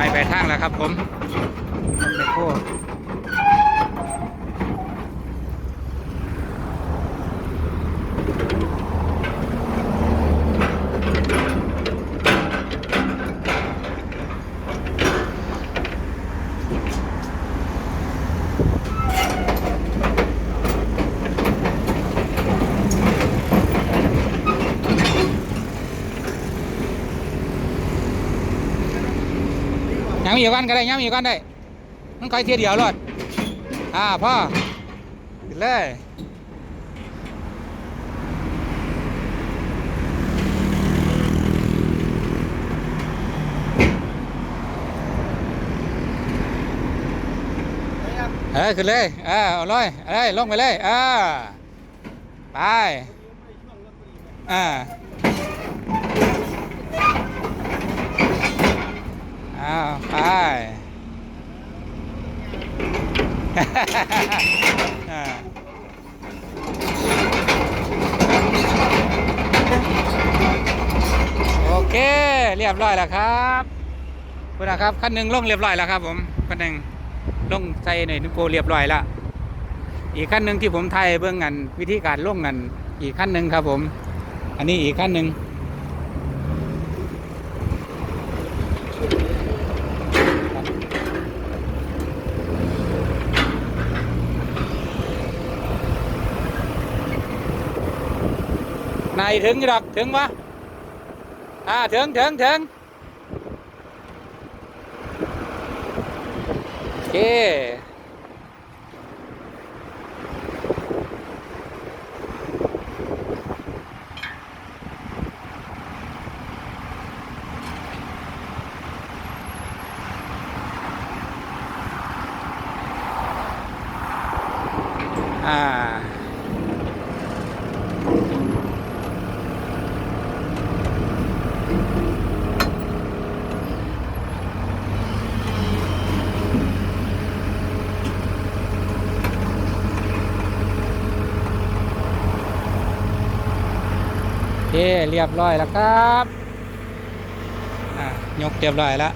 ไปไปทางแล้วครับผมรถแมคโค ยังมีอยู่กันก็ได้ยังมีอยู่กันได้ มันคอยเทียเดียวรถอ่าพ่อขึ้นเลยเออขึ้นเลยเออเอาเลยเอาเลยลงไปเลยเออไปอ่าอ้าวไป อ่า โอเค เรียบร้อยแล้วครับคุณนะครับขั้นหนึ่งลงเรียบร้อยแล้วครับผมขั้นหนึ่งลงใส่หน่อยนุโปเรียบร้อยแล้วอีกขั้นหนึ่งที่ผมไทยเบื้องงานวิธีการลงกันอีกขั้นหนึ่งครับผม อันนี้อีกขั้นหนึ่ง ในถึงยู่ดอกถึงวะอ่าถึงถึงถึงโอเคอ่า เคเรียบร้อยแล้วครับยกเรียบร้อยแล้ว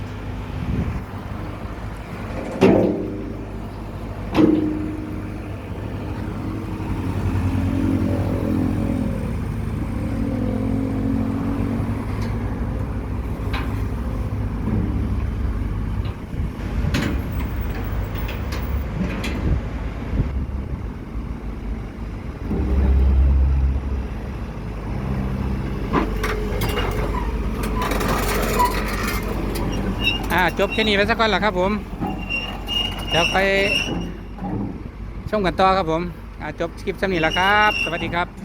อ่าจบแค่นี้ไปสักก่อนละครับผมเดี๋ยวไปชมกันต่อครับผมอ่าจบคลิปสำนี้แล้วครับ สวัสดีครับ